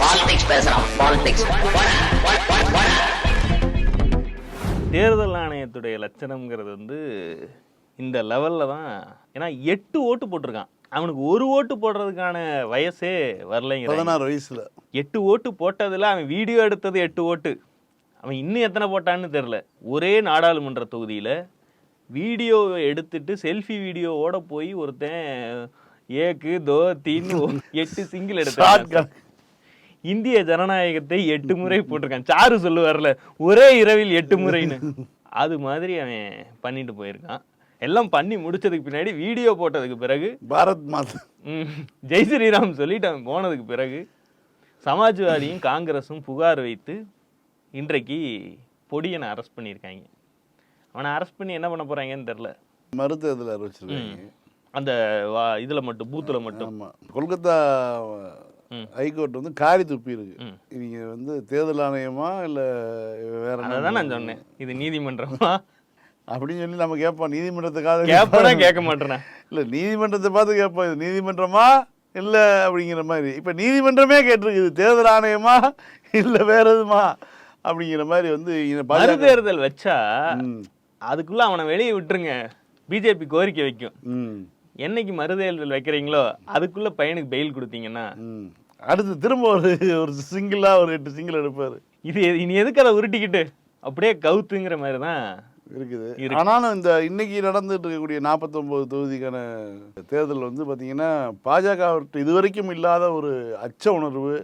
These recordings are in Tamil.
பாலிடிக்ஸ் பேசுறான் பாலிடிக்ஸ் தேர்தல் ஆணையத்துடைய லட்சணம்ங்கிறது வந்து இந்த லெவல்ல தான். ஏன்னா எட்டு ஓட்டு போட்டிருக்கான். அவனுக்கு ஒரு ஓட்டு போடுறதுக்கான வயசே வரலைங்க பதினாறு வயசுல. எட்டு ஓட்டு போட்டதுல அவன் வீடியோ எடுத்தது எட்டு ஓட்டு. அவன் இன்னும் எத்தனை போட்டான்னு தெரில ஒரே நாடாளுமன்ற தொகுதியில வீடியோ எடுத்துட்டு செல்ஃபி வீடியோவோட போய் ஒருத்தன் ஏக்கு தோ தீன்னு எட்டு சிங்கிள் எடுத்தான். இந்திய ஜனநாயகத்தை எட்டு முறை போட்டிருக்கான். சாரு சொல்லுவார்ல ஒரே இரவில் எட்டு முறைன்னு. அது மாதிரி அவன் பண்ணிட்டு போயிருக்கான். எல்லாம் பண்ணி முடிச்சதுக்கு பின்னாடி வீடியோ போட்டதுக்கு பிறகு பாரத் மாதா. ம், ஜெய் ஸ்ரீராம் சொல்லிட்டு அவன் போனதுக்கு பிறகு சமாஜ்வாதியும் காங்கிரஸும் புகார் வைத்து இன்றைக்கு பொடியனை அரெஸ்ட் பண்ணியிருக்காங்க. அவனை அரெஸ்ட் பண்ணி என்ன பண்ண போறாங்கன்னு தெரில மருத்துவத்தில் அறிவிச்சிருக்காங்க அந்த இதுல மட்டும் பூத்துல மட்டும். கொல்கத்தா. ஹைகோர்ட் வந்து காரி துப்பி இருக்கு. இவங்க வந்து தேர்தல் ஆணையமா இல்ல வேற தான் நான் சொன்னேன். இது நீதிமன்றமா? அப்படின்னு சொல்லி நம்ம கேட்போம். நீதிமன்றத்துக்காக கேப்பனா கேட்க மாட்டேனா? இல்ல நீதிமன்றத்தை பார்த்து கேட்போம். இது நீதிமன்றமா இல்ல அப்படிங்கிற மாதிரி. இப்ப நீதிமன்றமே கேட்டிருக்கு. இது தேர்தல் ஆணையமா இல்ல வேற எதுமா அப்படிங்கிற மாதிரி வந்து மறுதேர்தல் வச்சா அதுக்குள்ள அவனை வெளியே விட்டுருங்க. பிஜேபி கோரிக்கை வைக்கும். ம், என்னைக்கு மறுதேர்தல் வைக்கிறீங்களோ அதுக்குள்ள பையனுக்கு பெயில் கொடுத்தீங்கன்னா. அடுத்து திரும்ப ஒரு ஒரு சிங்கிளா ஒரு எட்டு சிங்கிள் எடுப்பாரு. இது இனி எதுக்கு அதை உருட்டிக்கிட்டு? அப்படியே கவுத்துங்கிற மாதிரி தான் இருக்குது. இருக்கு. ஆனாலும் இந்த இன்னைக்கு நடந்துட்டு இருக்கக்கூடிய 49 தொகுதிக்கான தேர்தல் வந்து பார்த்தீங்கன்னா பாஜக இதுவரைக்கும் இல்லாத ஒரு அச்ச உணர்வு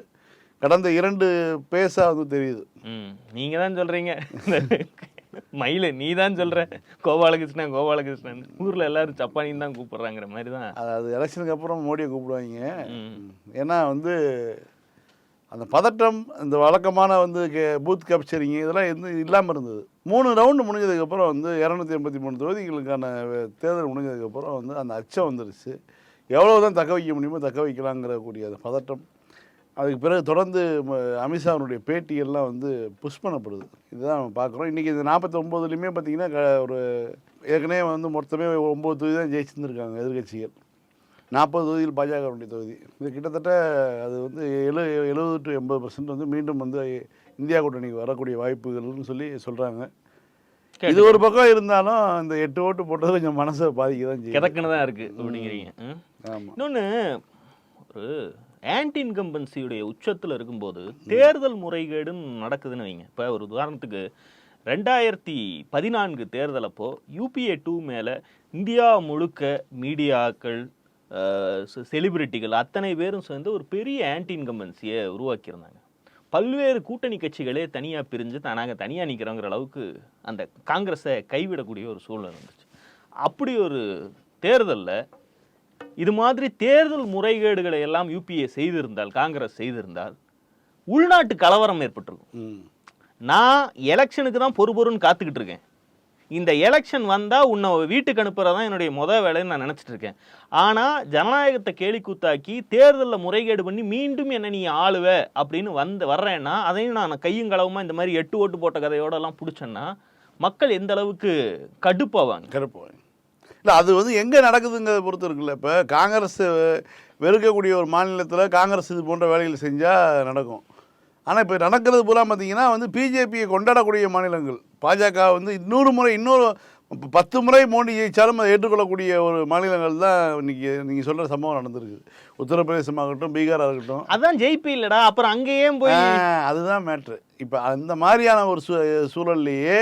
கடந்த இரண்டு பேசா வந்து தெரியுது. ம் நீங்க தான் சொல்றீங்க. மயில நீ தான் சொல்ற. கோபாலகிருஷ்ணன் கோபாலகிருஷ்ணன் ஊர்ல எல்லாரும் சப்பானின்னு தான் கூப்பிடுறாங்கிற மாதிரி தான் அதாவது எலெக்ஷனுக்கு அப்புறம் மோடியை கூப்பிடுவாங்க. ஏன்னா வந்து அந்த பதட்டம் இந்த வழக்கமான வந்து கே- பூத் கேப்சரிங் இதெல்லாம் எந்த இல்லாமல் இருந்தது. மூணு ரவுண்டு முடிஞ்சதுக்கப்புறம் வந்து இரநூத்தி எண்பத்தி மூணு தொகுதிகளுக்கான தேர்தல் முடிஞ்சதுக்கப்புறம் வந்து அந்த அச்சம் வந்துருச்சு. எவ்வளோ தான் தக்க வைக்க முடியுமோ தக்க வைக்கலாங்கிற கூடிய அந்த பதட்டம். அதுக்கு பிறகு தொடர்ந்து அமித்ஷாவுடைய பேட்டியெல்லாம் வந்து புஷ் பண்ணப்படுது. இதுதான் பார்க்குறோம். இன்றைக்கி இந்த நாற்பத்தொம்போதுலேயுமே பார்த்தீங்கன்னா க ஒரு ஏற்கனவே வந்து மொத்தமே ஒம்பது தொகுதி தான் ஜெயிச்சிருந்துருக்காங்க எதிர்க்கட்சிகள் நாற்பது தொகுதியில் பாஜகவுடைய தொகுதி. இது கிட்டத்தட்ட அது வந்து எழு எழுபது டு எண்பது பர்சன்ட் வந்து மீண்டும் வந்து இந்தியா கூட்டணிக்கு வரக்கூடிய வாய்ப்புகள்னு சொல்லி சொல்கிறாங்க இது ஒரு பக்கம் இருந்தாலும் இந்த எட்டு ஓட்டு போட்டது கொஞ்சம் மனசை பாதிக்க தான் கிடக்குன்னு தான் இருக்கு அப்படிங்கிறீங்க. ஆமாம் இன்னொன்று ஒரு ஆன்டி இன்கம்பன்சியுடைய உச்சத்தில் இருக்கும்போது தேர்தல் முறைகேடுன்னு நடக்குதுன்னு வைங்க. இப்போ ஒரு உதாரணத்துக்கு ரெண்டாயிரத்தி பதினான்கு தேர்தல் அப்போ யூபிஏ டூ மேலே இந்தியா முழுக்க மீடியாக்கள் செலிபிரிட்டிகள் அத்தனை பேரும் சேர்ந்து ஒரு பெரிய ஆன்டி இன்கம்பன்சியை உருவாக்கியிருந்தாங்க. பல்வேறு கூட்டணி கட்சிகளே தனியாக பிரிஞ்சு நாங்கள் தனியாக நிற்கிறோங்கிற அளவுக்கு அந்த காங்கிரஸை கைவிடக்கூடிய ஒரு சூழ்நிலை இருந்துச்சு அப்படி ஒரு தேர்தலில் இது மாதிரி தேர்தல் முறைகேடுகளை எல்லாம் யூபிஏ செய்திருந்தால் காங்கிரஸ் செய்திருந்தால் உள்நாட்டு கலவரம் ஏற்பட்டிருக்கும் நான் எலெக்ஷனுக்கு தான் பொறு பொறுன்னு காத்துக்கிட்டு இருக்கேன். இந்த எலெக்ஷன் வந்தால் உன்னை வீட்டுக்கு அனுப்புறதான் என்னுடைய முத வேலைன்னு நான் நினச்சிட்டு இருக்கேன். ஆனால் ஜனநாயகத்தை கேலி கூத்தாக்கி தேர்தலில் முறைகேடு பண்ணி மீண்டும் என்ன நீ ஆளுவ அப்படின்னு வந்து வர்றேன்னா அதையும் நான் கையும் களவுமா இந்த மாதிரி எட்டு ஓட்டு போட்ட கதையோடலாம் பிடிச்சேன்னா மக்கள் எந்த அளவுக்கு கடுப்பாவாங்க? கருப்பு இல்லை அது வந்து எங்கே நடக்குதுங்கிறத பொறுத்து இருக்குல்ல. இப்போ காங்கிரஸ் வெறுக்கக்கூடிய ஒரு மாநிலத்தில் காங்கிரஸ் இது போன்ற வேலைகள் செஞ்சால் நடக்கும். ஆனால் இப்போ நடக்கிறது பூரா பார்த்தீங்கன்னா வந்து பிஜேபியை கொண்டாடக்கூடிய மாநிலங்கள். பாஜக வந்து இன்னொரு முறை இன்னொரு ப- பத்து முறை மோடி ஜெயிச்சாலும் அதை ஏற்றுக்கொள்ளக்கூடிய ஒரு மாநிலங்கள் தான் இன்னைக்கு நீங்கள் சொல்கிற சம்பவம் நடந்திருக்கு. உத்தரப்பிரதேசமாகட்டும் பீகாராக இருக்கட்டும் அதான் ஜெயிப்பு இல்லடா அப்புறம் அங்கேயே போய் அதுதான் மேட்ரு இப்போ அந்த மாதிரியான ஒரு சூ சூழல்லையே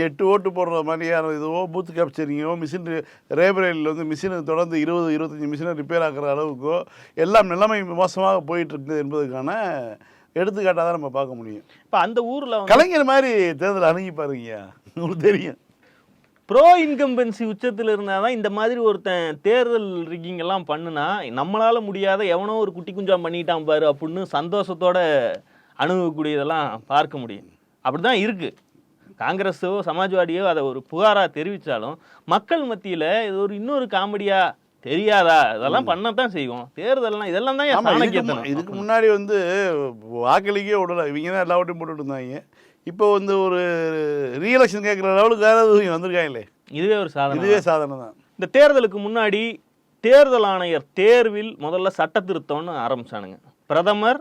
எட்டு ஓட்டு போடுற மாதிரியான இதுவோ பூத் கேப்சரிங்கோ மிஷின் ரேபரேலில் வந்து மிஷினை தொடர்ந்து இருபது இருபத்தஞ்சி மிஷினை ரிப்பேர் ஆக்குற அளவுக்கோ எல்லாம் நிலைமை மோசமாக போயிட்டு இருக்குது என்பதுக்கான எடுத்துக்காட்டாக தான் நம்ம பார்க்க முடியும். இப்போ அந்த ஊர்ல கலைஞர் மாதிரி தேர்தல் அணுகி பாருங்கய்யா. உங்களுக்கு தெரியும். ப்ரோ இன்கம்பன்சி உச்சத்தில் இருந்தாதான் இந்த மாதிரி ஒருத்தன் தேர்தல் ரிக்கிங் எல்லாம் பண்ணுனா நம்மளால முடியாத எவனோ ஒரு குட்டி குஞ்சாம் பண்ணிட்டான் பாரு அப்படின்னு சந்தோஷத்தோட அணுகக்கூடியதெல்லாம் பார்க்க முடியும். அப்படிதான் இருக்கு. காங்கிரஸோ சமாஜ்வாடியோ அதை ஒரு புகாரா தெரிவிச்சாலும் மக்கள் மத்தியில இது ஒரு இன்னொரு காமெடியா தெரியாதா? இதெல்லாம் பண்ணத்தான் செய்வோம். தேர்தல்லாம் இதெல்லாம் தான். இதுக்கு முன்னாடி வந்து வாக்களிக்கே விடல. இவங்க தான் எல்லா ஓட்டையும் போட்டுட்டு இருந்தாங்க. இப்போ வந்து ஒரு ரீஎலெக்ஷன் கேட்குற லெவலுக்கு யாராவது வந்திருக்காங்களே இதுவே ஒரு சாதனை இதுவே சாதனை தான். இந்த தேர்தலுக்கு முன்னாடி தேர்தல் ஆணையர் தேர்வில் முதல்ல சட்ட திருத்தம்னு ஆரம்பிச்சானுங்க. பிரதமர்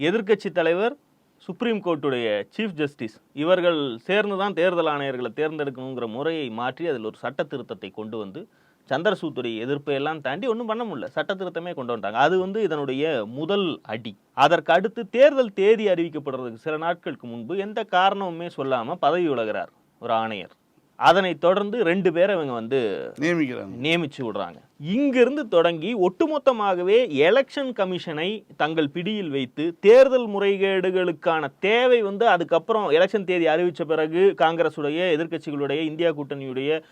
எதிர்க்கட்சி தலைவர் சுப்ரீம் கோர்ட்டுடைய சீஃப் ஜஸ்டிஸ் இவர்கள் சேர்ந்து தான் தேர்தல் ஆணையர்களை தேர்ந்தெடுக்கணுங்கிற முறையை மாற்றி அதில் ஒரு சட்ட திருத்தத்தை கொண்டு வந்து சந்திரசூத்துடைய எதிர்ப்பை எல்லாம் தாண்டி ஒன்றும் பண்ண முடியல. சட்ட திருத்தமே கொண்டு வந்துட்டாங்க. அது வந்து இதனுடைய முதல் அடி. அதற்கு அடுத்து தேர்தல் தேதி அறிவிக்கப்படுறதுக்கு சில நாட்களுக்கு முன்பு எந்த காரணமுமே சொல்லாம பதவி விலகிறார் ஒரு ஆணையர். அதனைத் தொடர்ந்து ரெண்டு பேரை இவங்க வந்து நியமிக்கிறாங்க. நியமிச்சு விடுறாங்க. இங்கிருந்து தொடங்கி ஒட்டுமொத்தமாகவே எலெக்ஷன் கமிஷனை தங்கள் பிடியில் வைத்து தேர்தல் முறைகேடுகளுக்கான தேவை வந்து அதுக்கப்புறம் எலெக்ஷன் தேதி அறிவிச்ச பிறகு காங்கிரஸுடைய எதிர்க்கட்சிகளுடைய இந்தியா கூட்டணியுடைய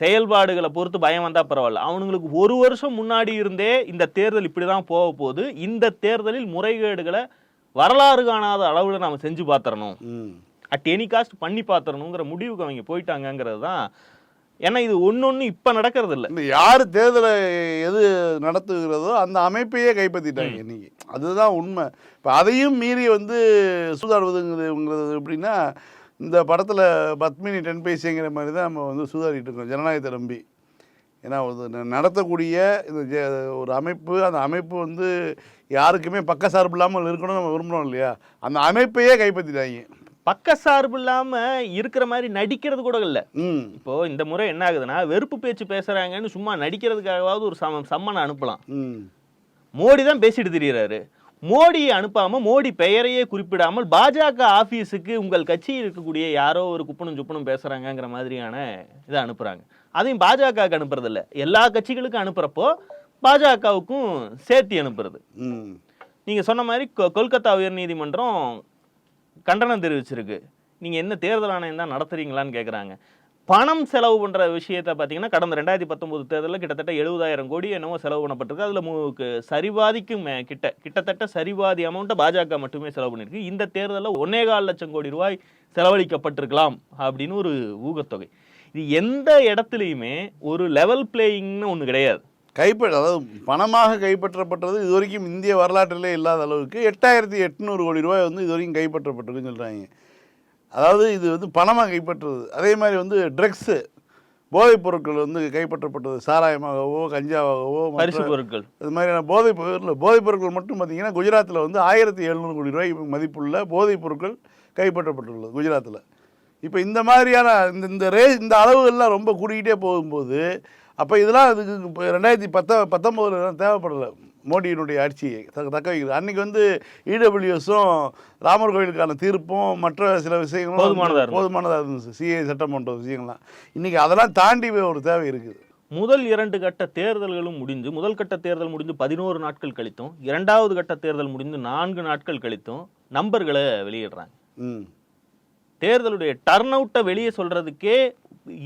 செயல்பாடுகளை பொறுத்து பயம் வந்தா பரவாயில்ல. அவனுங்களுக்கு ஒரு வருஷம் முன்னாடி இருந்தே இந்த தேர்தல் இப்படிதான் போக போகுது. இந்த தேர்தலில் முறைகேடுகளை வரலாறு காணாத அளவில் நாம செஞ்சு பார்த்துறணும் ம். அட் எனி காஸ்ட் பண்ணி பார்த்துறணுங்கிற முடிவுக்கு அவங்க போயிட்டாங்கங்கிறது தான். ஏன்னா இது ஒன்னொன்னு இப்ப நடக்கிறது இல்ல இந்த யார் தேர்தலை எது நடத்துகிறதோ அந்த அமைப்பையே கைப்பற்றிட்டாங்க இன்னைக்கு. அதுதான் உண்மை. இப்போ அதையும் மீறி வந்து சூதாடுவதுங்கிறது எப்படின்னா இந்த படத்தில் பத்மினி டென் பைசேங்கிற மாதிரி தான் நம்ம வந்து சூதாடிட்டு இருக்கோம். ஜனநாயகத்தை நம்பி ஏன்னா ஒரு நடத்தக்கூடிய இந்த ஒரு அமைப்பு அந்த அமைப்பு வந்து யாருக்குமே பக்க சார்பு இல்லாமல் இருக்கணும்னு நம்ம விரும்புகிறோம் இல்லையா? அந்த அமைப்பையே கைப்பற்றிட்டாங்க. பக்கசார்பு இல்லாம இருக்கிற மாதிரி நடிக்கிறது கூட இல்ல. ம். இப்போ இந்த முறை என்ன ஆகுதுன்னா வெறுப்பு பேச்சு பேசுறாங்கன்னு சும்மா நடிக்கிறதுக்காகவாவது ஒரு சம சம்மனை அனுப்பலாம். ம். மோடி தான் பேசிட்டு திரியிறாரு. மோடியை அனுப்பாம மோடி பெயரையே குறிப்பிடாமல் பாஜக ஆபீஸுக்கு உங்கள் கட்சியில் இருக்கக்கூடிய யாரோ ஒரு குப்பனும் சுப்பனும் பேசுறாங்கங்கிற மாதிரியான இதை அனுப்புறாங்க. அதையும் பாஜகவுக்கு அனுப்புறது இல்ல எல்லா கட்சிகளுக்கும் அனுப்புறப்போ பாஜகவுக்கும் சேர்த்து அனுப்புறது. ம். நீங்க சொன்ன மாதிரி கொல்கத்தா உயர்நீதிமன்றம் கண்டனம் தெரிவிச்சிருக்கு. நீங்க என்ன தேர்தல் ஆணையம் தான் நடத்துறீங்களான்னு கேக்குறாங்க. பணம் செலவு பண்ணுற விஷயத்தை பார்த்தீங்கன்னா கடந்த ரெண்டாயிரத்தி பத்தொம்போது தேர்தலில் கிட்டத்தட்ட எழுபதாயிரம் கோடி என்னவோ செலவு பண்ணப்பட்டிருக்கு. அதில் மூக்கு சரிவாதிக்கும் கிட்ட கிட்டத்தட்ட சரிபாதி அமௌண்ட்டை பாஜக மட்டுமே செலவு பண்ணிருக்கு இந்த தேர்தலில் ஒன்னேகால் லட்சம் கோடி ரூபாய் செலவழிக்கப்பட்டிருக்கலாம் அப்படின்னு ஒரு ஊகத்தொகை. இது எந்த இடத்துலையுமே ஒரு லெவல் பிளேயிங்னு ஒன்று கிடையாது. கைப்பற்ற அதாவது பணமாக கைப்பற்றப்பட்டது இது வரைக்கும் இந்திய வரலாற்றிலே இல்லாத அளவுக்கு எட்டாயிரத்தி எட்நூறு கோடி ரூபாய் வந்து இது வரைக்கும் கைப்பற்றப்பட்டிருக்குன்னு சொல்கிறாங்க அதாவது இது வந்து பணமாக கைப்பற்றுறது. அதே மாதிரி வந்து ட்ரக்ஸு போதைப் பொருட்கள் வந்து கைப்பற்றப்பட்டது. சாராயமாகவோ கஞ்சாவாகவோ பரிசு பொருட்கள். இது மாதிரியான போதைப் பொருள் போதைப் பொருட்கள் மட்டும் பார்த்தீங்கன்னா குஜராத்தில் வந்து ஆயிரத்தி எழுநூறு கோடி ரூபாய் மதிப்புள்ள போதைப் பொருட்கள் கைப்பற்றப்பட்டுள்ளது குஜராத்தில். இப்போ இந்த மாதிரியான இந்த இந்த ரே இந்த அளவுகள்லாம் ரொம்ப கூடிக்கிட்டே போகும்போது அப்போ இதெல்லாம் அதுக்கு இப்போ ரெண்டாயிரத்தி பத்த பத்தொம்போதில் தேவைப்படலை. மோடியினுடைய ஆட்சியை தக்க தக்க வைக்கிறது. அன்றைக்கி வந்து இடபிள்யூஎஸும் ராமர் கோயிலுக்கான தீர்ப்பும் மற்ற சில விஷயங்களும் போதுமானதா இருந்தது. போதுமானதாக இருந்துச்சு. சிஏ சட்டம் போன்ற விஷயங்கள்லாம். இன்றைக்கி அதெல்லாம் தாண்டி ஒரு தேவை இருக்குது. முதல் இரண்டு கட்ட தேர்தல்களும் முடிஞ்சு முதல் கட்ட தேர்தல் முடிஞ்சு பதினோரு நாட்கள் கழித்தும் இரண்டாவது கட்ட தேர்தல் முடிந்து நான்கு நாட்கள் கழித்தும் நம்பர்களை வெளியிடுறாங்க. தேர்தலுடைய டர்ன் அவுட்டை வெளியே சொல்றதுக்கே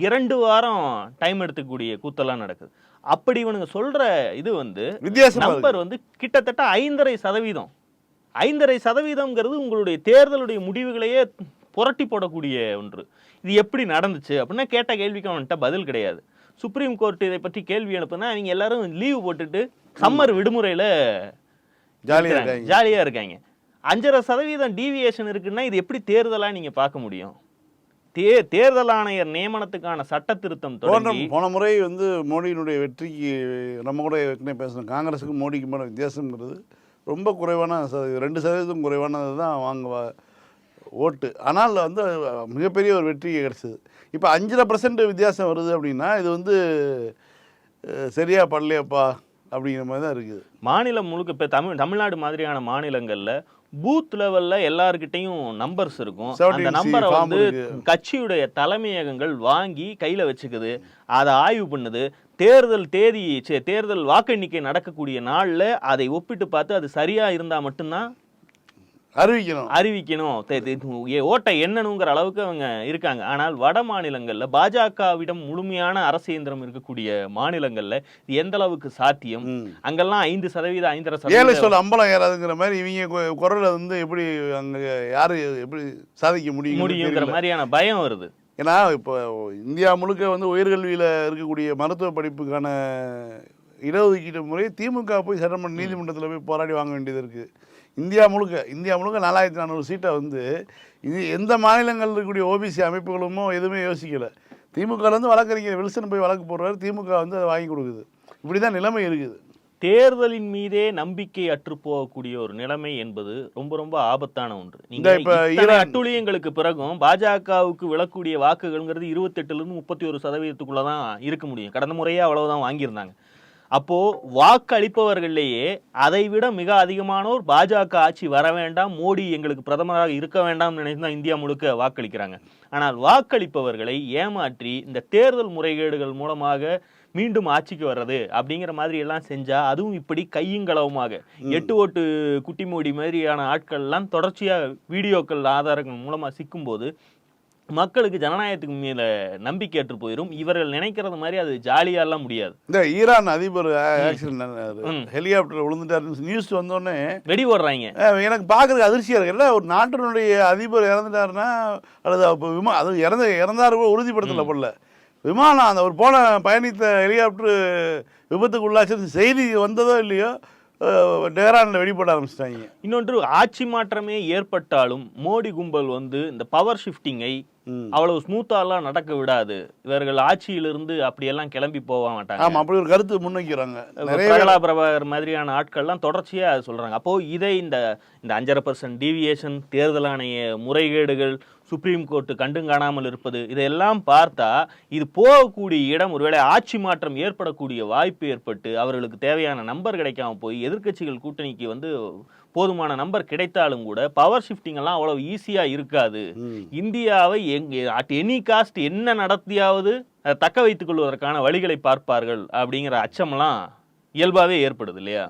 இரண்டு வாரம் டைம் எடுத்துக்கூடிய கூத்தெல்லாம் நடக்குது. அப்படி இவனுங்க சொல்ற இது வந்து வித்தியாசமாக நம்பர் வந்து கிட்டத்தட்ட ஐந்தரை சதவீதம். ஐந்தரை சதவீதம்ங்கிறது உங்களுடைய தேர்தலுடைய முடிவுகளையே புரட்டி போடக்கூடிய ஒன்று. இது எப்படி நடந்துச்சு அப்படின்னா கேட்ட கேள்விக்கு அவன்கிட்ட பதில் கிடையாது. சுப்ரீம் கோர்ட் இதை பற்றி கேள்வி அனுப்புனா அவங்க எல்லாரும் லீவு போட்டுட்டு சம்மர் விடுமுறையில ஜாலியாக இருக்காங்க. இருக்காங்க. ஜாலியா இருக்காங்க. அஞ்சரை சதவீதம் டீவியேஷன் இருக்குன்னா இது எப்படி தேர்தலா நீங்க பார்க்க முடியும்? தே தேர்தல் ஆணையர் நியமனத்துக்கான சட்ட திருத்தம் போன தொடங்கி போன முறை வந்து மோடியினுடைய வெற்றிக்கு நம்ம கூட ஏற்கனவே பேசணும் காங்கிரஸுக்கும் மோடிக்குமான வித்தியாசங்கிறது ரொம்ப குறைவான ரெண்டு சதவீதம் குறைவானது தான் வாங்க ஓட்டு. ஆனால் வந்து மிகப்பெரிய ஒரு வெற்றி கிடைச்சது. இப்போ அஞ்சரை பர்சன்ட் வித்தியாசம் வருது அப்படின்னா இது வந்து அஹ், சரியா படலையாப்பா அப்படிங்கிற மாதிரி தான் இருக்குது. மாநிலம் முழுக்க இப்போ தமிழ் தமிழ்நாடு மாதிரியான மாநிலங்கள்ல பூத் லெவல்ல எல்லார்கிட்டையும் நம்பர்ஸ் இருக்கும். 17C அந்த நம்பரை வந்து. கட்சியுடைய தலைமையகங்கள் வாங்கி கையில வச்சுக்குது. அதை ஆய்வு பண்ணுது. தேர்தல் தேதி தேர்தல் வாக்கு எண்ணிக்கை நடக்கக்கூடிய நாள்ல அதை ஒப்பிட்டு பார்த்து அது சரியா இருந்தா மட்டும்தான் அறிவிக்கணும். அறிவிக்கணும். ஓட்டை எண்ணணுங்கிற அளவுக்கு அவங்க இருக்காங்க. ஆனால் வட மாநிலங்கள்ல பாஜகவிடம் முழுமையான அரசு இயந்திரம் இருக்கக்கூடிய மாநிலங்கள்ல இது எந்த அளவுக்கு சாத்தியம். அங்கெல்லாம் ஐந்து சதவீதம் ஐந்தரை சதவீதம் சொல்ல அம்பலம் ஏறாதுங்கிற மாதிரி இவங்க குரலை வந்து எப்படி அங்கே யார் எப்படி சாதிக்க முடியும் முடியுங்கிற மாதிரியான பயம் வருது. ஏன்னா இப்போ இந்தியா முழுக்க வந்து உயர்கல்வியில் இருக்கக்கூடிய மருத்துவ படிப்புக்கான இடஒதுக்கீட்டு முறை திமுக போய் சட்டமன்ற நீதிமன்றத்தில் போய் போராடி வாங்க வேண்டியது இருக்குது இந்தியா முழுக்க இந்தியா முழுக்க நாலாயிரத்தி நானூறு சீட்டை வந்து இது எந்த மாநிலங்களில் இருக்கக்கூடிய ஓபிசி அமைப்புகளுமோ எதுவுமே யோசிக்கலை. திமுகலேருந்து வழக்கறிஞர் வில்சன் போய் வழக்கு போடுறாரு திமுக வந்து அதை வாங்கி கொடுக்குது. இப்படி தான் நிலைமை இருக்குது. தேர்தலின் மீதே நம்பிக்கை அற்று போகக்கூடிய ஒரு நிலைமை என்பது ரொம்ப ரொம்ப ஆபத்தான ஒன்று. நீங்க இப்ப அட்டுழியங்களுக்கு பிறகும் பாஜகவுக்கு விழக்கூடிய வாக்குகள்ங்கிறது இருபத்தெட்டுல இருந்து முப்பத்தி ஒரு சதவீதத்துக்குள்ள தான் இருக்க முடியும். கடந்த முறையே அவ்வளவுதான் வாங்கியிருந்தாங்க. அப்போ வாக்களிப்பவர்கள்லேயே அதை விட மிக அதிகமானோர் பாஜக ஆட்சி வர வேண்டாம் மோடி எங்களுக்கு பிரதமராக இருக்க வேண்டாம் நினைத்து தான் இந்தியா முழுக்க வாக்களிக்கிறாங்க. ஆனால் வாக்களிப்பவர்களை ஏமாற்றி இந்த தேர்தல் முறைகேடுகள் மூலமாக மீண்டும் ஆட்சிக்கு வர்றது அப்படிங்கிற மாதிரி எல்லாம் செஞ்சா அதுவும் இப்படி கையுங்களவுமாக எட்டு ஓட்டு குட்டி மோடி மாதிரியான ஆட்கள் எல்லாம் தொடர்ச்சியா வீடியோக்கள் ஆதாரங்கள் மூலமா சிக்கும்போது மக்களுக்கு ஜனநாயகத்துக்கு மேல நம்பிக்கை அற்று போயிடும் இவர்கள் நினைக்கிறது மாதிரி அது ஜாலியாலாம் முடியாது. இந்த ஈரான் அதிபர். ஹெலிகாப்டர் விழுந்துட்டாருன்னு நியூஸ் வந்தோடனே வெடி போடுறாங்க. அஹ், எனக்கு பார்க்கறதுக்கு அதிர்ச்சியாக இருக்குல்ல ஒரு நாட்டினுடைய அதிபர் இறந்துட்டாருன்னா அல்லது விமா அது இறந்த இறந்தாரு கூட உறுதிப்படுத்தல போல. விமானம் அந்த ஒரு போன பயணித்த ஹெலிகாப்டர் விபத்துக்கு உள்ளாச்சு செய்தி வந்ததோ இல்லையோ டெஹ்ரானில் வெடி போட ஆரம்பிச்சிட்டாங்க. இன்னொன்று ஆட்சி மாற்றமே ஏற்பட்டாலும் மோடி கும்பல் வந்து இந்த பவர் ஷிஃப்டிங்கை. அவ்வளவு ஸ்மூத்தாலாம் நடக்க விடாது. இவர்கள் ஆட்சியிலிருந்து அப்படியெல்லாம் கிளம்பி போக மாட்டாங்க. ஆமா அப்படி ஒரு கருத்து முன்வைக்கிறாங்க. பிரகலா பிரபாகர் மாதிரியான ஆட்கள்லாம் தொடர்ச்சியா அது சொல்றாங்க. அப்போ இதை இந்த இந்த அஞ்சரை பர்சன்ட் டீவியேஷன் தேர்தல் ஆணைய முறைகேடுகள் சுப்ரீம் கோர்ட் கண்டும் காணாமல் இருப்பது இதையெல்லாம் பார்த்தா இது போகக்கூடிய இடம் ஒருவேளை ஆட்சி மாற்றம் ஏற்படக்கூடிய வாய்ப்பு ஏற்பட்டு அவர்களுக்கு தேவையான நம்பர் கிடைக்காம போய் எதிர்க்கட்சிகள் கூட்டணிக்கு வந்து போதுமான நம்பர் கிடைத்தாலும் கூட பவர் ஷிஃப்டிங் எல்லாம் அவ்வளவு ஈஸியா இருக்காது. இந்தியாவை எங்க அட் எனி காஸ்ட் என்ன நடத்தியாவது அதை தக்க வைத்துக் கொள்வதற்கான வழிகளை பார்ப்பார்கள் அப்படிங்கிற அச்சமெல்லாம் இயல்பாவே ஏற்படுது இல்லையா?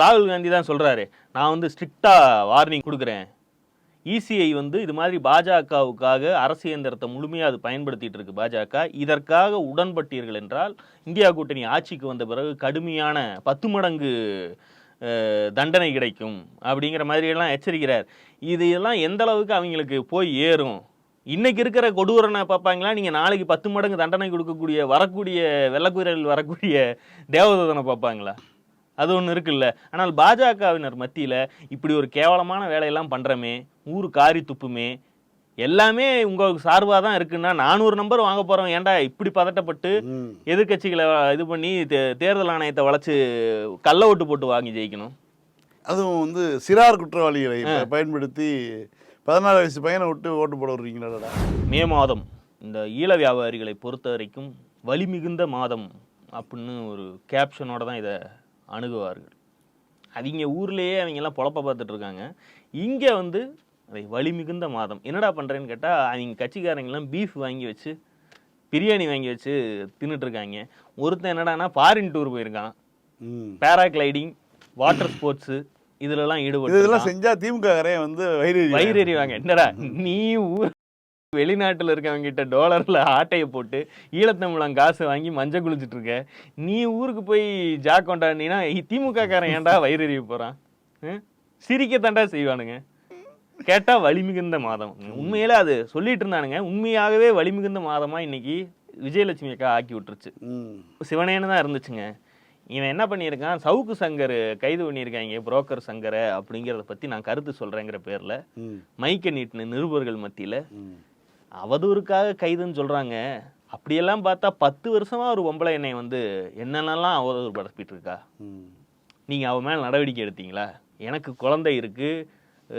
ராகுல் காந்தி தான் சொல்றாரு நான் வந்து ஸ்ட்ரிக்டா வார்னிங் கொடுக்குறேன். இசிஐ வந்து இது மாதிரி பாஜகவுக்காக அரசு இயந்திரத்தை முழுமையாக அது பயன்படுத்திட்டு இருக்கு பாஜக. இதற்காக உடன்பட்டீர்கள் என்றால் இந்தியா கூட்டணி ஆட்சிக்கு வந்த பிறகு கடுமையான பத்து மடங்கு தண்டனை கிடைக்கும் அப்படிங்கிற மாதிரி எல்லாம் எச்சரிக்கிறார். இது எல்லாம் எந்த அளவுக்கு அவங்களுக்கு போய் ஏறும்? இன்னைக்கு இருக்கிற கொடூரனை பார்ப்பாங்களா? நீங்கள் நாளைக்கு பத்து மடங்கு தண்டனை கொடுக்கக்கூடிய வரக்கூடிய வெள்ளக்குதிரையில் வரக்கூடிய தேவதூதனை பார்ப்பாங்களா? அது ஒன்று இருக்குல்ல. ஆனால் பாஜகவினர் மத்தியில் இப்படி ஒரு கேவலமான வேலையெல்லாம் பண்ணுறமே ஊர் காரி துப்புமே எல்லாமே உங்களுக்கு சார்பாக தான் இருக்குன்னா நானூறு நம்பர் வாங்க போறோம். ஏன்டா இப்படி பதட்டப்பட்டு ம். எதிர்க்கட்சிகளை இது பண்ணி தே- தேர்தல் ஆணையத்தை வளைச்சு கள்ள ஓட்டு போட்டு வாங்கி ஜெயிக்கணும். அதுவும் வந்து சிறார் குற்றவாளிகளை பயன்படுத்தி பதினாறு வயசு பையனை விட்டு ஓட்டு போட விடுறீங்களாடா? மே மாதம் இந்த ஈழ வியாபாரிகளை பொறுத்த வரைக்கும் வலிமிகுந்த மாதம் அப்படின்னு ஒரு கேப்ஷனோட தான் இதை அணுகுவார்கள். அவங்க ஊர்லேயே அவங்க எல்லாம் பொழப்ப பார்த்துட்டு இருக்காங்க. இங்கே வந்து அதை வலிமிகுந்த மாதம். என்னடா பண்ணுறேன்னு கேட்டால் அவங்க கட்சிக்காரங்கெல்லாம் பீஃப் வாங்கி வச்சு பிரியாணி வாங்கி வச்சு தின்னுட்டு இருக்காங்க ஒருத்தன் என்னடான்னா ஃபாரின் டூர் போயிருக்கான். பேராகிளைடிங் வாட்டர் ஸ்போர்ட்ஸ் இதுலலாம் இது ஈடுபட்டு இதெல்லாம் செஞ்சா திமுக வந்து வயிறு வயிறு எறிவாங்க. என்னடா நீ ஊர் வெளிநாட்டுல இருக்கவங்க கிட்ட டாலர்ல ஆட்டைய போட்டு ஈழத்தமிழன் காசு வாங்கி மஞ்சள் குளிச்சிட்டு இருக்க நீ ஊருக்கு போய் ஜா கொண்டாடினா திமுக காரன் ஏன்டா வயிறு எறிய ஹம்? சிரிக்க தாண்டா செய்வானுங்க. கேட்டா வலிமிகுந்த மாதம் உண்மையில அது சொல்லிட்டு இருந்தானுங்க உண்மையாகவே வலிமிகுந்த மாதமா இன்னைக்கு விஜயலட்சுமி அக்கா ஆக்கி விட்டுருச்சு. சிவனேன்னு தான் இருந்துச்சுங்க இவன் என்ன பண்ணியிருக்கான் சவுக்கு சங்கர் கைது பண்ணியிருக்காங்க புரோக்கர் சங்கரை அப்படிங்கிறத பத்தி நான் கருத்து சொல்றேங்கிற பேர்ல. மைக்க நீட்டின நிருபர்கள் மத்தியில. அவதூறுக்காக கைதுன்னு சொல்றாங்க அப்படியெல்லாம் பார்த்தா பத்து வருஷமா ஒரு பொம்பளை என்னை வந்து என்னென்னலாம் அவதூறு பரப்பிட்டு இருக்கா ம். நீங்க அவ மேல நடவடிக்கை எடுத்தீங்களா எனக்கு குழந்தை இருக்கு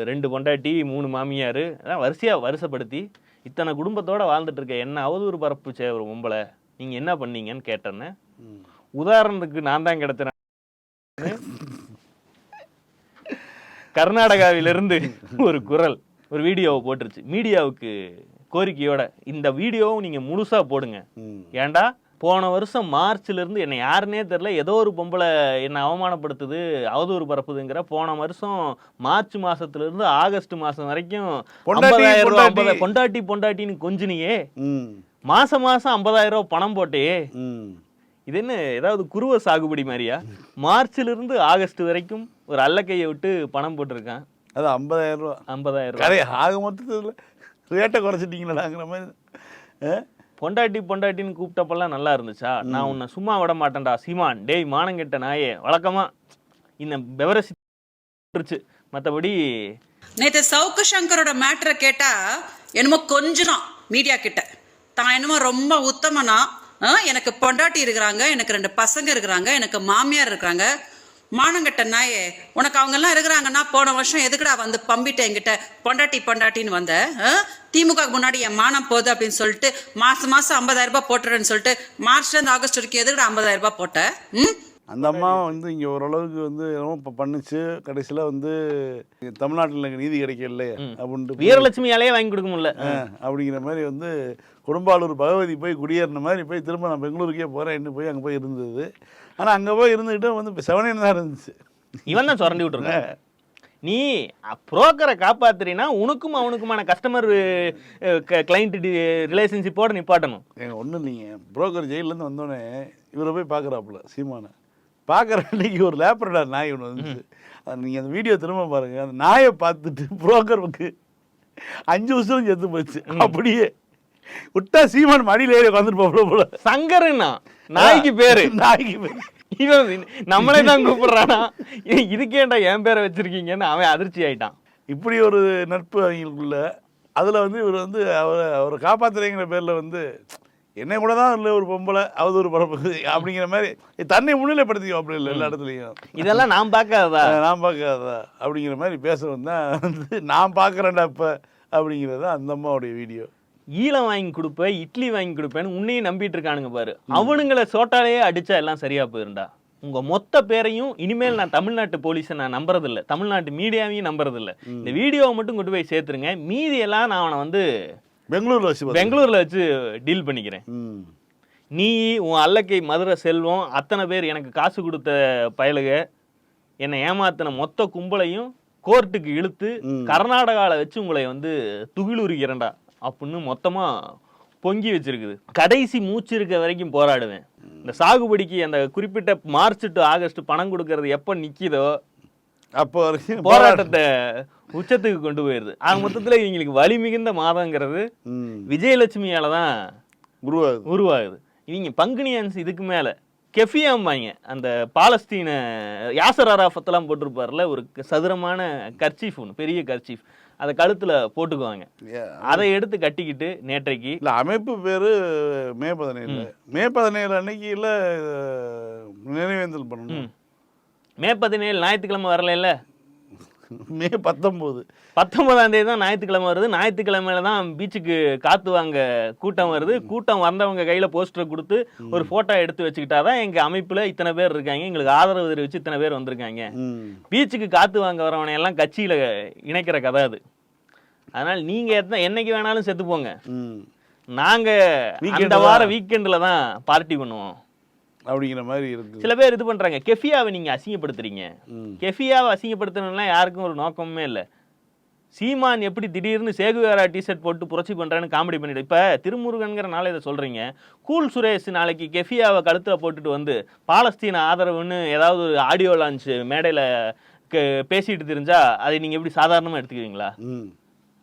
ரெண்டு பொண்டாட்டி மூணு மாமியார் அதான் வரிசையா வருஷப்படுத்தி இத்தனை குடும்பத்தோட வாழ்ந்துட்டு இருக்க என்ன அவதூறு பரப்புச்சே ஒரு பொம்பளை நீங்க என்ன பண்ணீங்கன்னு கேட்டேன்னு. உதாரணத்துக்கு நான் தான் கிடைச்சேன் கர்நாடகாவிலிருந்து ஒரு குரல் ஒரு வீடியோவை போட்டுருச்சு. மீடியாவுக்கு கோரிக்கையோட இந்த வீடியோவும் நீங்க முழுசா போடுங்க. ம். போன வருஷம் மார்ச்ல இருந்து என்னை யாருன்னே தெரியல ஏதோ ஒரு பொம்பளை என்னை அவமானப்படுத்துது அவதூறு பரப்புதுங்கிற போன வருஷம் மார்ச் மாசத்துல இருந்து ஆகஸ்ட் மாசம் வரைக்கும் பொண்டாட்டி, 50,000 ரூபா, பொண்டாட்டி. 50,000 பொண்டாட்டி பொண்டாட்டின்னு கொஞ்சினியே ம். மாசம் மாசம் 50000 ரூபா பணம் போட்டே ம். இது என்ன ஏதாவது குருவ சாகுபடி மாதிரியா மார்ச்ல இருந்து ஆகஸ்ட் வரைக்கும் ஒரு அல்லக்கையை விட்டு பணம் போட்டிருக்கான் அது ஐம்பதாயிரம் ரூபா ஐம்பதாயிரம் ரூபாய் கடை ஆக மொத்தத்தில் ரேட்டை குறைச்சிட்டீங்களாங்கிற மாதிரி? பொண்டாட்டி பொண்டாட்டின்னு கூப்பிட்டப்பெல்லாம் நல்லா இருந்துச்சா? நான் உன்னை சும்மா விட மாட்டேன்டா சீமான். டேய் மானங்கெட்ட நாயே வழக்கமா. இந்த பெவரசி மற்றபடி நேத்து சவுக்கு சங்கரோட மேட்டரை கேட்டா என்னமோ கொஞ்சம் மீடியா கிட்ட. தான் என்னமோ ரொம்ப உத்தமனா ஆ, எனக்கு பொண்டாட்டி இருக்கிறாங்க எனக்கு ரெண்டு பசங்க இருக்கிறாங்க எனக்கு மாமியார் இருக்கிறாங்க மானங்கட்ட நாயே உனக்கு அவங்க எல்லாம் இருக்கிறாங்கன்னா போன வருஷம் எதுக்குடா வந்து பம்பிட்ட என்கிட்ட பொண்டாட்டி பொண்டாட்டின்னு வந்த? திமுக முன்னாடி என் மானம் போகுது அப்படின்னு சொல்லிட்டு மாசம் மாசம் ஐம்பதாயிரம் ரூபாய் போட்டுறேன்னு சொல்லிட்டு மார்ச்ல இருந்து ஆகஸ்ட் வரைக்கும் எதுக்குடா ஐம்பதாயிரம் ரூபாய் போட்ட? ம்? அந்த அம்மா வந்து இங்கே ஓரளவுக்கு வந்து என்னமோ இப்போ பண்ணுச்சு. கடைசியில் வந்து தமிழ்நாட்டில் எனக்கு நீதி கிடைக்கல அப்படின்ட்டு வீரலட்சுமியாலே வாங்கி கொடுக்க முடியல. அப்படிங்கிற மாதிரி வந்து குடும்பாலூர் பகவதி போய் குடியேறின மாதிரி போய் திரும்ப நான் பெங்களூருக்கே போகிறேன்னு போய் அங்கே போய் இருந்தது. ஆனால் அங்கே போய் இருந்துக்கிட்டு வந்து இப்போ செவனேன்னு தான் இருந்துச்சு. இவன் தான் சுரண்டி விட்டுருக்கான். நீ புரோக்கரை காப்பாத்துறீன்னா உனக்கும் அவனுக்குமான கஸ்டமர் கிளைண்ட் ரிலேஷன்ஷிப்போட நிப்பாட்டணும். ஒன்றும் இல்லைங்க. புரோக்கர் ஜெயிலேருந்து வந்தோடனே இவரை போய் பார்க்குறாப்புல சீமானை. பார்க்குற அன்னைக்கு ஒரு லேப்ரடார் நாய் ஒன்று வந்துச்சு. அது நீங்கள் அந்த வீடியோ திரும்ப பாருங்க. அந்த நாயை பார்த்துட்டு புரோக்கருக்கு அஞ்சு வருஷம் செத்து போச்சு. அப்படியே விட்டா சீமான் மடியில் ஏறி உட்காந்துட்டு போல. சங்கரன்னா நாய்க்கு பேரு. நாய்க்கு பேரு. இவன் நம்மளே தான் கூப்பிடுறானா? இதுக்கேண்டா என் பேரை வச்சிருக்கீங்கன்னு அவன் அதிர்ச்சி ஆயிட்டான். இப்படி ஒரு நட்பு அவங்களுக்குள்ள. அதில் வந்து இவர் வந்து அவரை அவரை காப்பாத்துறேங்கிற பேரில் வந்து என்னை கூட தான் இல்லை ஒரு பொம்பளை அவதூறு பரப்பு அப்படிங்கிற மாதிரி தன்னை முன்னிலைப்படுத்திக்கோ அப்படி இல்லை எல்லா இடத்துலையும். இதெல்லாம் நான் பார்க்காததா? நான் பார்க்காதா அப்படிங்கிற மாதிரி பேசுறது தான் வந்து நான் பார்க்குறேன்டா இப்போ அப்படிங்கிறது அந்த அம்மாவுடைய வீடியோ. ஈழம் வாங்கி கொடுப்பேன் இட்லி வாங்கி கொடுப்பேன்னு உன்னையும் நம்பிட்டு இருக்கானுங்க பாரு. அவனுங்களை சோட்டாலேயே அடிச்சா எல்லாம் சரியா போயிருண்டா உங்க மொத்த பேரையும் இனிமேல் நான் தமிழ்நாட்டு போலீஸை நான் நம்புறதில்ல. தமிழ்நாட்டு மீடியாவையும் நம்புறதில்ல. இந்த வீடியோவை மட்டும் கொண்டு போய் சேர்த்துருங்க. மீதி எல்லாம் நான் அவனை வந்து பெங்களூரில் வச்சு. பெங்களூர்ல வச்சு டீல் பண்ணிக்கிறேன். நீ உன் அல்லக்கை மதுரை செல்வம் அத்தனை பேர் எனக்கு காசு கொடுத்த பயலுக என்னை ஏமாத்தின மொத்த கும்பலையும் கோர்ட்டுக்கு இழுத்து. கர்நாடகாவில் வச்சு உங்களை வந்து துகிலுரிக்கிறேன்டா அப்படின்னு மொத்தமா பொங்கி வச்சிருக்குது. கடைசி மூச்சு இருக்க வரைக்கும் போராடுவேன். இந்த சாகுபடிக்கு அந்த குறிப்பிட்ட மார்ச் டு ஆகஸ்ட் பணம் கொடுக்கறது எப்ப நிக்குதோ அப்போ போராட்டத்தை உச்சத்துக்கு கொண்டு போயிருது. ஆக மொத்தத்துல இவங்களுக்கு வலி மிகுந்த மாதங்கிறது விஜயலட்சுமியால தான் குருவாகுது உருவாகுது. இவங்க பங்குனியன்ஸ் இதுக்கு மேல கெஃபியாம்பாங்க அந்த பாலஸ்தீன யாசர் அராஃபத்தெல்லாம் போட்டிருப்பார்ல ஒரு சதுரமான கர்ச்சீஃப் ஒன்று பெரிய கர்ச்சீஃப். அதை கழுத்துல போட்டுக்குவாங்க. அதை எடுத்து கட்டிக்கிட்டு நேற்றைக்கு இல்ல அமைப்பு பேரு மே பதினேழு. மே. பதினேழு அன்னைக்கு இல்ல நினைவேந்தல் பண்ணணும். மே. பதினேழு ஞாயிற்றுக்கிழமை வரல இல்ல மே பத்தொம்போது. பத்தொன்பதாம் தேதி தான் ஞாயிற்றுக்கிழமை வருது. ஞாயிற்றுக்கிழமையில தான் பீச்சுக்கு காத்து வாங்க கூட்டம் வருது. கூட்டம் வந்தவங்க கையில போஸ்டர் கொடுத்து ஒரு போட்டோ எடுத்து வச்சுக்கிட்டாதான் எங்க அமைப்புல இத்தனை பேர் இருக்காங்க. எங்களுக்கு ஆதரவு தெரிவிச்சு இத்தனை பேர் வந்திருக்காங்க. பீச்சுக்கு காத்து வாங்க வரவனை எல்லாம் கட்சியில இணைக்கிற கதை அது. அதனால நீங்க எத்தனை என்னைக்கு வேணாலும் செத்து போங்க. ம். நாங்க Weekend அந்த தான். வார வீக்கெண்ட்ல தான் பார்ட்டி பண்ணுவோம். அப்படிங்கிற மாதிரி இருக்கு சில பேர் இது பண்றாங்க. கெஃபியாவை நீங்க அசிங்கப்படுத்துறீங்க. கெஃபியாவை அசிங்கப்படுத்தணும்லாம் யாருக்கும் ஒரு நோக்கமே இல்லை. சீமான் எப்படி திடீர்னு சேகுவேரா டிஷர்ட் போட்டு புரட்சி பண்றேன்னு காமெடி பண்ணிட்டு இப்ப திருமுருகன்கிற நாளை இதை சொல்றீங்க. கூல் சுரேஷ் நாளைக்கு கெஃபியாவை கழுத்துல போட்டுட்டு வந்து பாலஸ்தீன ஆதரவுன்னு ஏதாவது ஒரு ஆடியோ லான்ச் மேடையில பேசிட்டு தெரிஞ்சா அதை நீங்க எப்படி சாதாரணமா எடுத்துக்குவீங்களா ம்.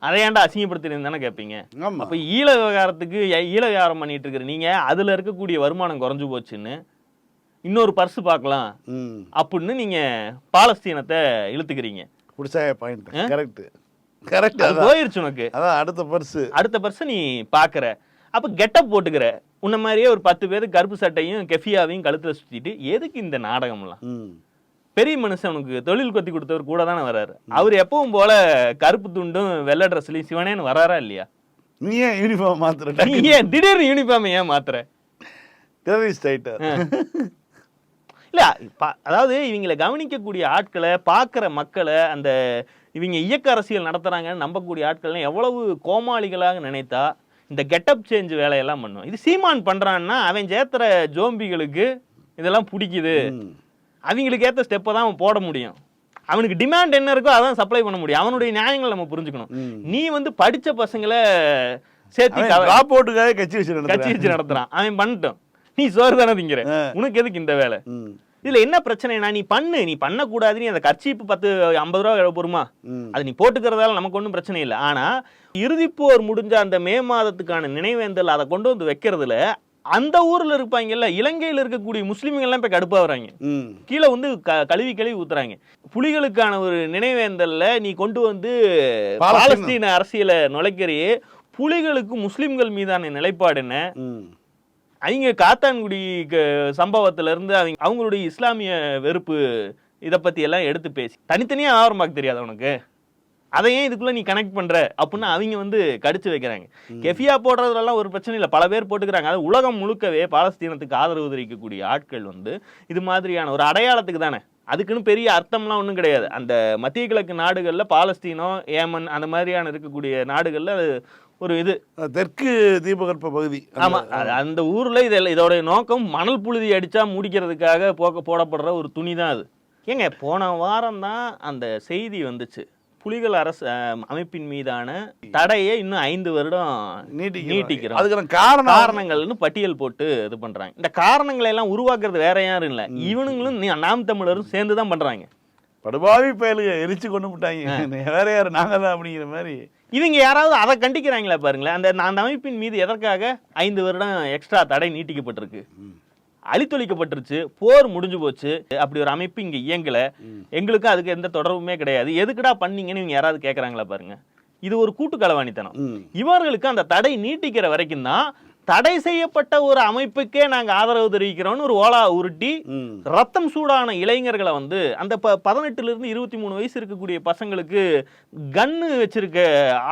அதை ஏன்டா அசிங்கப்படுத்துறீங்கன்னு தானே கேட்பீங்க அப்ப ஈழ விவகாரத்துக்கு ஈழ விவகாரம் பண்ணிட்டு இருக்கிற நீங்க அதுல இருக்கக்கூடிய வருமானம் குறைஞ்சு போச்சுன்னு இன்னொரு பர்ஸ் பார்க்கலாம் அப்படின்னு நீங்க பாலஸ்தீனத்தை இழுத்துக்கிறீங்க. பிடிச்சா பாயிண்ட் கரெக்ட் கரெக்ட் அது போயிருச்சு உனக்கு. அதான் அடுத்த பர்ஸு. அடுத்த பர்சன் நீ பாக்குற. அப்ப கெட்டப் போட்டுக்கிற. உன்ன மாதிரியே ஒரு பத்து பேர் கருப்பு சட்டையும் கெஃபியாவையும் கழுத்துல சுத்திட்டு எதுக்கு இந்த நாடகம்லாம்? பெரிய மனுஷன் உனக்கு தொழில் கொத்தி கொடுத்தவர் கூட தானே வராரு அவர் எப்பவும் போல கருப்பு துண்டும் வெள்ளை ட்ரெஸ்லயும் சிவனேன்னு வராரா இல்லையா? நீ ஏன் யூனிஃபார்ம் மாத்திர நீ ஏன் திடீர்னு யூனிஃபார்ம் ஏன் மாத்துற? டெரரிஸ்ட் ஆயிட்டார் இல்ல அதாவது இவங்களை கவனிக்கக்கூடிய ஆட்களை பார்க்குற மக்களை அந்த இவங்க இயக்க அரசியல் நடத்துறாங்கன்னு நம்பக்கூடிய ஆட்கள்லாம் எவ்வளவு கோமாளிகளாக நினைத்தா இந்த கெட்டப் சேஞ்ச் வேலையெல்லாம் பண்ணும். இது சீமான் பண்றான்னா அவன் சேர்த்துற ஜோம்பிகளுக்கு இதெல்லாம் பிடிக்குது. அவங்களுக்கு ஏற்ற ஸ்டெப்பை தான் அவன் போட முடியும். அவனுக்கு டிமாண்ட் என்ன இருக்கோ அதான் சப்ளை பண்ண முடியும். அவனுடைய நியாயங்களை நம்ம புரிஞ்சுக்கணும். நீ வந்து படிச்ச பசங்களை சேர்த்து அவுட்டுக்காக கட்சி வச்சு கட்சி வச்சு நடத்துறான். அவன் பண்ணிட்டோம் நீ சோறு தானே திங்கிற. உனக்கு எதுக்கு இந்த வேலை? இதுல என்ன பிரச்சனைனா நீ பண்ணு. நீ பண்ணக்கூடாது. நீ அந்த கர்ச்சீப்பு பத்து ஐம்பது ரூபா போருமா? அது நீ போட்டுக்கிறதால நமக்கு ஒன்றும் பிரச்சனை இல்லை. ஆனா இறுதிப்போர் முடிஞ்ச அந்த மே மாதத்துக்கான நினைவேந்தல் அதை கொண்டு வந்து வைக்கிறதுல அந்த ஊர்ல இருப்பாங்கல்ல இலங்கையில இருக்கக்கூடிய முஸ்லீம்கள் எல்லாம் இப்ப கடுப்பா வராங்க. கீழே வந்து க- கழுவி கழுவி ஊத்துறாங்க. புலிகளுக்கான ஒரு நினைவேந்தல்ல நீ கொண்டு வந்து பாலஸ்தீன- அரசியலை நுழைக்கிறையே புலிகளுக்கு முஸ்லிம்கள் மீதான நிலைப்பாடு என்ன? அவங்க காத்தான்குடி சம்பவத்துல இருந்து அவங்க அவங்களுடைய இஸ்லாமிய வெறுப்பு இதை பத்தி எல்லாம் எடுத்து பேசி தனித்தனியா விவரம் பார்க்க தெரியாது உனக்கு? அதை ஏன் இதுக்குள்ள நீ கனெக்ட் பண்ற? அப்படின்னு அவங்க வந்து கடிச்சு வைக்கிறாங்க. கெஃபியா போடுறதுலாம் ஒரு பிரச்சனை இல்லை. பல பேர் போட்டுக்கிறாங்க. அது உலகம் முழுக்கவே பாலஸ்தீனத்துக்கு ஆதரவு தெரிவிக்கக்கூடிய ஆட்கள் வந்து இது மாதிரியான ஒரு அடையாளத்துக்கு தானே. அதுக்குன்னு பெரிய அர்த்தம்லாம் ஒன்றும் கிடையாது. அந்த மத்திய கிழக்கு நாடுகள்ல பாலஸ்தீனம் ஏமன் அந்த மாதிரியான இருக்கக்கூடிய நாடுகள்ல அது ஒரு இது. தெற்கு தீபகற்ப பகுதி. ஆமா. அது அந்த ஊர்ல இதெல்லாம் இதோட நோக்கம் மணல் புழுதி அடிச்சா முடிக்கிறதுக்காக போக்க போடப்படுற ஒரு துணி தான் அது. ஏங்க போன வாரம் தான் அந்த செய்தி வந்துச்சு. புலிகள் அரசு அமைப்பின் மீதான தடையை இன்னும் ஐந்து வருடம் நீட்டிக்கிறோம். நீட்டிக்கிறோம். அதுக்கான காரணம் காரணங்கள்னு பட்டியல் போட்டு இது பண்றாங்க. இந்த காரணங்களை எல்லாம் உருவாக்குறது வேற யாரும் இல்ல. இவனுங்களும் நாம் தமிழரும் சேர்ந்து தான் பண்றாங்க. படுபாவி பயலுக எரிச்சு கொண்டு விட்டாங்க. வேற யாரு? நாங்க தான் அப்படிங்கிற மாதிரி. இவங்க யாராவது அதை கண்டிக்கிறாங்களா பாருங்களேன். அந்த அந்த அமைப்பின் மீது எதற்காக ஐந்து வருடம் எக்ஸ்ட்ரா தடை நீட்டிக்கப்பட்டிருக்கு? அழித்தொழிக்கப்பட்டுருச்சு போர் முடிஞ்சு போச்சு அப்படி ஒரு அமைப்பு இங்க இயங்கல எங்களுக்கு அதுக்கு எந்த தொடர்புமே கிடையாது எதுக்குடா பண்ணீங்கன்னு இவங்க யாராவது கேக்குறாங்களா பாருங்க இது ஒரு கூட்டு களவாணித்தனம். இவர்களுக்கு அந்த தடை நீட்டிக்கிற வரைக்கும் தான் தடை செய்யப்பட்ட ஒரு அமைப்புக்கே நாங்க ஆதரவு தெரிவிக்கிறோம்னு ஒரு ஓலா உருட்டி. ரத்தம் சூடான இளைஞர்களை வந்து அந்த ப பதினெட்டுல இருந்து இருபத்தி மூணு வயசு இருக்கக்கூடிய பசங்களுக்கு கன்னு வச்சிருக்க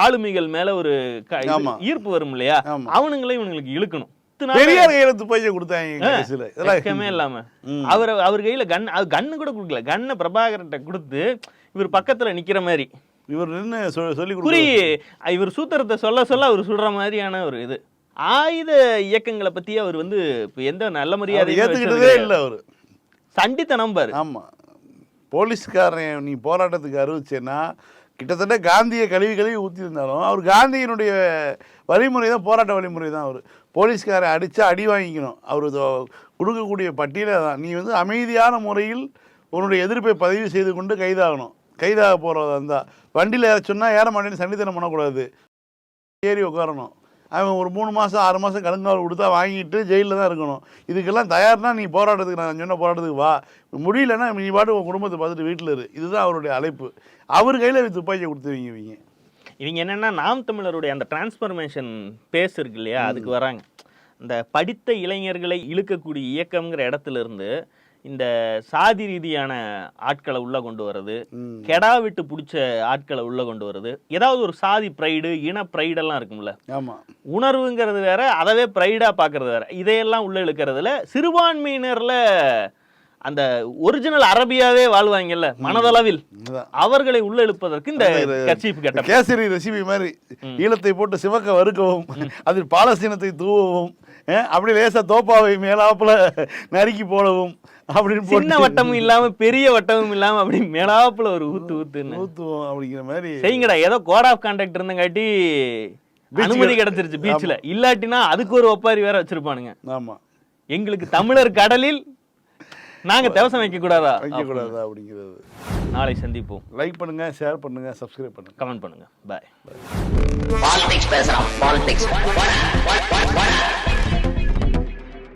ஆளுமைகள் மேல ஒரு. ஈர்ப்பு வரும் இல்லையா. அவனுங்களே இவனுங்களுக்கு இழுக்கணும் நாள் பெரியார் கையெழுத்து போய் கொடுத்தாங்க இதெல்லாம் இல்லாம. அவர் அவர் கையில கன் அது கன்னு கூட கொடுக்கல. கன்னை பிரபாகர்கிட்ட கொடுத்து இவர் பக்கத்துல நிக்கிற மாதிரி. இவர் நின்று சொல்லி குறி இவர் சூத்திரத்தை சொல்ல சொல்ல அவர் சொல்ற மாதிரியான ஒரு இது. ஆயுத இயக்கங்களை பத்தி அவர் வந்து எந்த நல்ல மரியாதை ஏத்துக்கிட்டதே இல்லை அவரு. சண்டித்தனம் பாரு. ஆமா. போலீஸ்காரன் நீ போராட்டத்துக்கு அறிவிச்சேன்னா கிட்டத்தட்ட காந்தியை கழுவி கழுவி ஊற்றிருந்தாலும் அவர் காந்தியினுடைய வழிமுறை தான் போராட்ட வழிமுறை தான் அவர். போலீஸ்காரை அடித்தா அடி வாங்கிக்கணும். அவர் கொடுக்கக்கூடிய பட்டியலை தான். நீ வந்து அமைதியான முறையில் உன்னுடைய எதிர்ப்பை பதிவு செய்து கொண்டு கைதாகணும். கைதாக போகிறதா இருந்தால் வண்டியில் ஏற சொன்னால் ஏற மாட்டேன்னு சன்னித்தனம் பண்ணக்கூடாது. ஏறி உட்காரணும் அவன் ஒரு மூணு மாதம் ஆறு மாதம் கடுங்கால் கொடுத்தா வாங்கிட்டு ஜெயிலில் தான் இருக்கணும். இதுக்கெல்லாம் தயார்னா நீ போராட்டத்துக்கு நான் சொன்ன போராட்டத்துக்கு வா. முடியலன்னா நீ பாட்டு உன் குடும்பத்தை பார்த்துட்டு வீட்டில் இரு. இதுதான் அவருடைய அழைப்பு. அவர் கையில் துப்பாக்கியை கொடுத்துருவீங்க இவங்க. இவங்க என்னன்னா நாம் தமிழருடைய அந்த டிரான்ஸ்ஃபர்மேஷன் பேஸ் இருக்கு இல்லையா? அதுக்கு வராங்க. இந்த படித்த இளைஞர்களை இழுக்கக்கூடிய இயக்கம்ங்கிற இடத்துல இருந்து இந்த சாதி ரீதியான ஆட்களை உள்ள கொண்டு வர்றது. கெடா விட்டு பிடிச்ச ஆட்களை உள்ள கொண்டு வர்றது ஏதாவது ஒரு சாதி ப்ரைடு இன ப்ரைடெல்லாம் இருக்கும்ல. ஆமாம் உணர்வுங்கிறது வேற அதவே ப்ரைடா பார்க்கறது வேற. இதையெல்லாம் உள்ள இழுக்கிறதுல சிறுபான்மையினர்ல அந்த ஒரிஜினல் அரபியாவே வாழ்வாங்கல்ல மனதளவில். அவர்களை உள்ள இழுப்பதற்கு இந்த கட்சிப்பு கேசரி ரெசிபி மாதிரி ஈழத்தை போட்டு சிவக்க வறுக்கவும் அதில் பாலஸ்தீனத்தை தூவவும் அப்படி லேசா தோப்பாவை மேலாப்புல நறுக்கி போடவும் அப்படின்னு சின்ன வட்டமும் இல்லாம பெரிய வட்டமும் இல்லாம அப்படி மேலாப்புல ஒரு ஊத்து ஊத்துன்னு. ஊத்துவோம் அப்படிங்கிற மாதிரி. செய்யுங்கடா ஏதோ கோட் ஆஃப் கான்டாக்ட் இருந்தங்காட்டி அனுமதி கிடைச்சிருச்சு பீச்ல இல்லாட்டினா அதுக்கு ஒரு ஒப்பாரி வேற வச்சிருப்பானுங்க. ஆமா. எங்களுக்கு தமிழர் கடலில் நாங்க தேவசம் வைக்க கூடாதா வைக்கக்கூடாதா அப்படிங்கிறது. நாளை சந்திப்போம். லைக் பண்ணுங்க ஷேர் பண்ணுங்க சப்ஸ்கிரைப் பண்ணுங்க. கமெண்ட் பண்ணுங்க. பாய் பாலிடிக்ஸ் பேசுறான் பாலிடிக்ஸ்